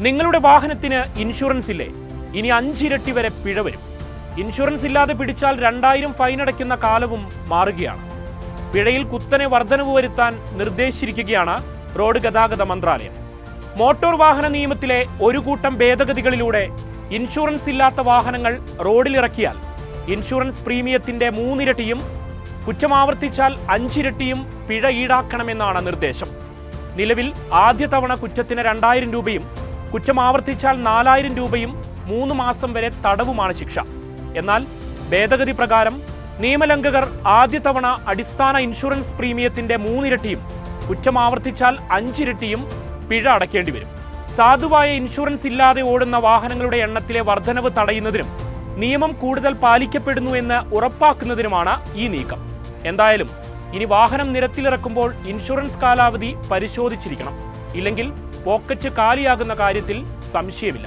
നിങ്ങളുടെ വാഹനത്തിന് ഇൻഷുറൻസ് ഇല്ലേ? ഇനി അഞ്ചിരട്ടി വരെ പിഴ വരും. ഇൻഷുറൻസ് ഇല്ലാതെ പിടിച്ചാൽ രണ്ടായിരം ഫൈൻ അടയ്ക്കുന്ന കാലവും മാറുകയാണ്. പിഴയിൽ കുത്തനെ വർധനവ് വരുത്താൻ നിർദ്ദേശിച്ചിരിക്കുകയാണ് റോഡ് ഗതാഗത മന്ത്രാലയം. മോട്ടോർ വാഹന നിയമത്തിലെ ഒരു കൂട്ടം ഭേദഗതികളിലൂടെ ഇൻഷുറൻസ് ഇല്ലാത്ത വാഹനങ്ങൾ റോഡിലിറക്കിയാൽ ഇൻഷുറൻസ് പ്രീമിയത്തിന്റെ മൂന്നിരട്ടിയും കുറ്റം ആവർത്തിച്ചാൽ അഞ്ചിരട്ടിയും പിഴ ഈടാക്കണമെന്നാണ് നിർദ്ദേശം. നിലവിൽ ആദ്യ തവണ കുറ്റത്തിന് രണ്ടായിരം രൂപയും കുറ്റം ആവർത്തിച്ചാൽ നാലായിരം രൂപയും മൂന്ന് മാസം വരെ തടവുമാണ് ശിക്ഷ. എന്നാൽ ഭേദഗതി പ്രകാരം നിയമലംഘകർ ആദ്യ തവണ അടിസ്ഥാന ഇൻഷുറൻസ് പ്രീമിയത്തിന്റെ മൂന്നിരട്ടിയും കുറ്റം ആവർത്തിച്ചാൽ അഞ്ചിരട്ടിയും പിഴ അടയ്ക്കേണ്ടി വരും. സാധുവായ ഇൻഷുറൻസ് ഇല്ലാതെ ഓടുന്ന വാഹനങ്ങളുടെ എണ്ണത്തിലെ വർധനവ് തടയുന്നതിനും നിയമം കൂടുതൽ പാലിക്കപ്പെടുന്നു എന്ന് ഉറപ്പാക്കുന്നതിനുമാണ് ഈ നീക്കം. എന്തായാലും ഇനി വാഹനം നിരത്തിലിറക്കുമ്പോൾ ഇൻഷുറൻസ് കാലാവധി പരിശോധിച്ചിരിക്കണം. ഇല്ലെങ്കിൽ പോക്കറ്റ് കാലിയാകുന്ന കാര്യത്തിൽ സംശയമില്ല